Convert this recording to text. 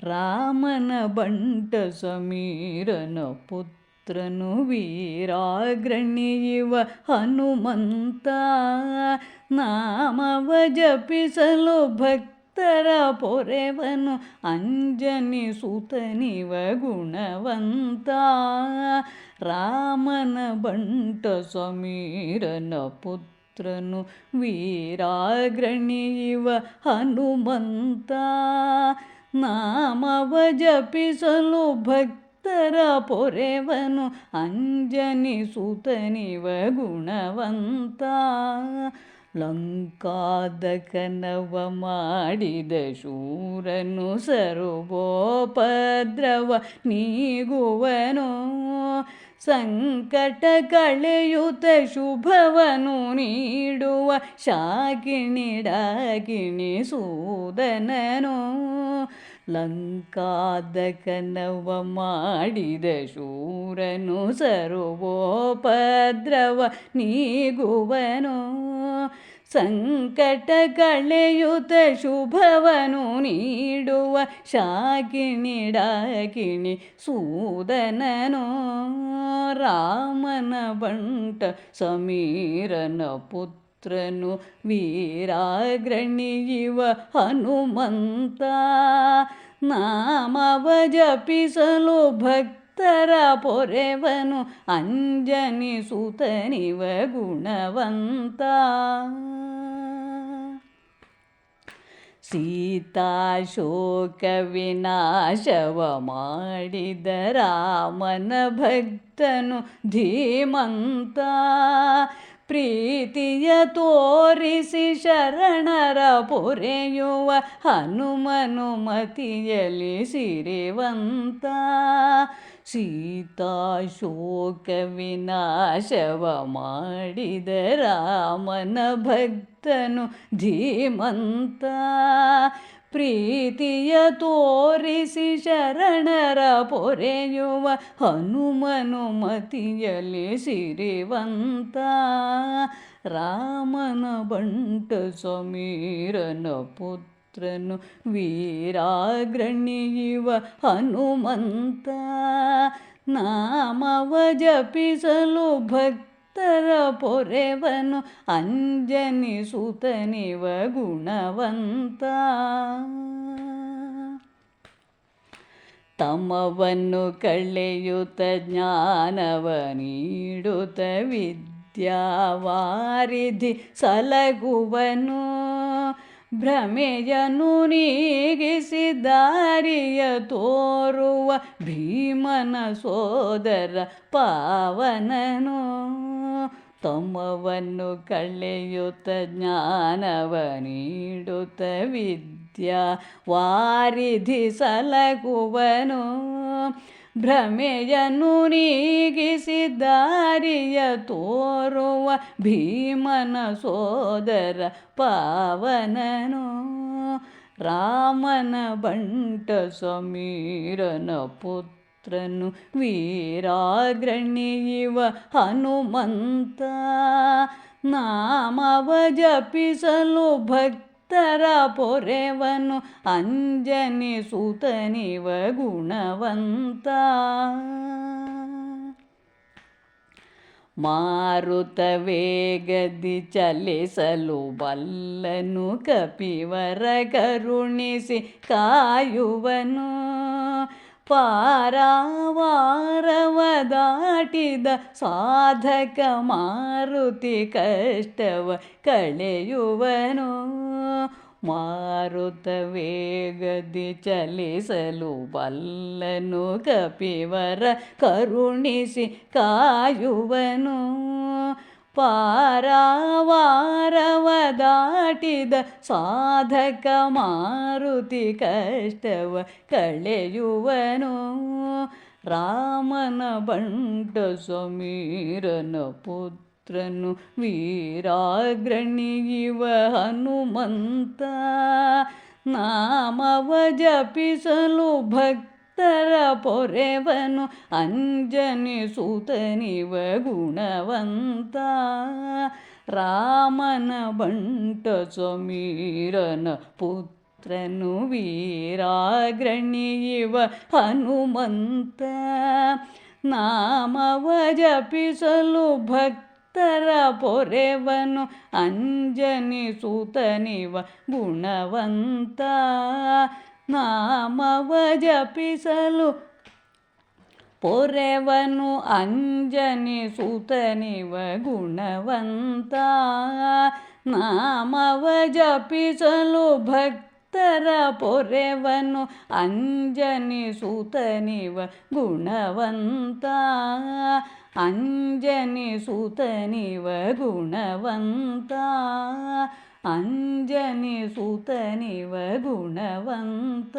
ರಾಮನ ಬಂಟ ಸಮೀರನ ಪುತ್ರನು ವೀರಾಗ್ರಣಿಯುವ ಹನುಮಂತ ನಾಮವ ಜಪಿಸಲು ಭಕ್ತರ ಪೊರೆವನು ಅಂಜನಿ ಸುತನಿವ ಗುಣವಂತ ರಾಮನ ಬಂಟ ಸಮೀರನ ಪುತ್ರನು ವೀರಾಗ್ರಣಿಯುವ ಹನುಮಂತ ನಾಮವ ಜಪಿಸಲು ಭಕ್ತರ ಪೊರೆವನು ಅಂಜನಿ ಸುತನಿವ ಗುಣವಂತ. ಲಂಕಾದಕನವ ಮಾಡಿದ ಶೂರನು ಸರ್ವೋಪದ್ರವ ನೀಗುವನು. ಸಂಕಟ ಕಳೆಯುತ ಶುಭವನು ನೀಡುವ ಶಾಕಿಣಿ ಡಾಕಿಣಿ ಸೂದನನು. ಲಂಕಾದಕನವ ಮಾಡಿದ ಶೂರನು ಸರ್ವೋಪದ್ರವ ನೀಗುವನು. ಸಂಕಟ ಕಳೆಯುತ ಶುಭವನು ನೀಡುವ ಶಾಕಿಣಿ ಡಾಕಿಣಿ ಸೂದನನು. ರಾಮನ ಬಂಟ ಸಮೀರನ ಪುತ್ರನು ವೀರಾಗ್ರಣಿಯುವ ಹನುಮಂತ. ನಾಮವ ಜಪಿಸಲು ಭಕ್ತರ ಪೊರೆವನು ಅಂಜನಿ ಸುತನಿವ ಗುಣವಂತ. ಸೀತಾಶೋಕ ವಿನಾಶವ ಮಾಡಿದ ರಾಮನ ಭಕ್ತನು ಧೀಮಂತ. ಪ್ರೀತಿಯ ತೋರಿಸಿ ಶರಣರ ಪೊರೆಯುವ ಹನುಮನು ಮತಿಯಲಿ ಸಿರಿವಂತ. ಸೀತಾಶೋಕ ವಿನಾಶವ ಮಾಡಿದ ರಾಮನ ಭಕ್ತನು ಧೀಮಂತ. ಪ್ರೀತಿಯ ತೋರಿಸಿ ಶರಣರ ಪೊರೆಯುವ ಹನುಮನು ಮತಿಯಲ್ಲಿ ಸಿರಿವಂತ ರಾಮನ ಬಂಟ ಸಮೀರನ ಪುತ್ರನು ವೀರಾಗ್ರಣಿಯುವ ಹನುಮಂತ. ನಾಮವ ಜಪಿಸಲು ಭಕ್ತರ ಪೊರೆವನು ಅಂಜನಿ ಸುತನಿವ ಗುಣವಂತ ತಮವನ್ನು ಕಳೆಯುತ್ತ ಜ್ಞಾನವ ನೀಡುತ್ತ ವಿದ್ಯಾವಾರಿಧಿ ಸಲಗುವನು. ಭ್ರಮೆಯನು ನೀಗಿಸಿ ದಾರಿಯ ತೋರುವ ಭೀಮನ ಸೋದರ ಪಾವನನು. ತಮವನ್ನು ಕಳೆಯುತ್ತ ಜ್ಞಾನವ ನೀಡುತ್ತ ವಿದ್ಯಾ ವಾರಿಧಿ ಸಲಗುವನು. ಭ್ರಮೆಯನ್ನು ನೀಗಿಸಿ ದಾರಿಯ ತೋರುವ ಭೀಮನ ಸೋದರ ಪಾವನನು. ರಾಮನ ಬಂಟ ಸಮೀರನ ಪುತ್ರನು ವೀರಾಗ್ರಣಿಯುವ ಹನುಮಂತ. ನಾಮವ ಜಪಿಸಲು ಭಕ್ತರ ಪೊರೆವನು ಅಂಜನಿ ಸುತನಿವ ಗುಣವಂತ. ಮಾರುತ ವೇಗದಿ ಚಲಿಸಲು ಬಲ್ಲನು ಕಪಿವರ ಕರುಣಿಸಿ ಕಾಯುವನು. ಪಾರಾವಾರವ ದಾಟಿದ ಸಾಧಕ ಮಾರುತಿ ಕಷ್ಟವ ಕಳೆಯುವನು. ಮಾರುತ ವೇಗದಿ ಚಲಿಸಲು ಬಲ್ಲನು ಕಪಿವರ ಕರುಣಿಸಿ ಕಾಯುವನು. ಪಾರಾವಾರವ ದಾಟಿದ ಸಾಧಕ ಮಾರುತಿ ಕಷ್ಟವ ಕಳೆಯುವನು. ರಾಮನ ಬಂಟ ಸಮೀರನ ಪುತ್ರನು ವೀರಾಗ್ರಣಿಯುವ ಹನುಮಂತ. ನಾಮವ ಜಪಿಸಲು ಭಕ್ತರ ಪೊರೆವನು ಅಂಜನಿ ಸುತನಿವ ಗುಣವಂತ. ರಾಮನ ಬಂಟ ಸಮೀರನ ಪುತ್ರ ಪುತ್ರನು ವೀರಾಗ್ರಣಿ ಇವ ಹನುಮಂತ ನಾಮವ ಜಪಿಸಲು ಭಕ್ತರ ಪೊರೆವನು ಅಂಜನಿ ಸುತನಿವ ಗುಣವಂತ ನಾಮವ ಜಪಿಸಲು ಪೊರೆವನು ಅಂಜನಿ ಸುತನಿವ ಗುಣವಂತ ನಾಮವ ಜಪಿಸಲು ಭಕ್ತರ ಪೊರೆವನು ಅಂಜನಿ ಸುತನಿವ ಗುಣವಂತ ಅಂಜನಿ ಸುತನಿವ ಗುಣವಂತ ಅಂಜನಿ ಸುತನಿವ ಗುಣವಂತ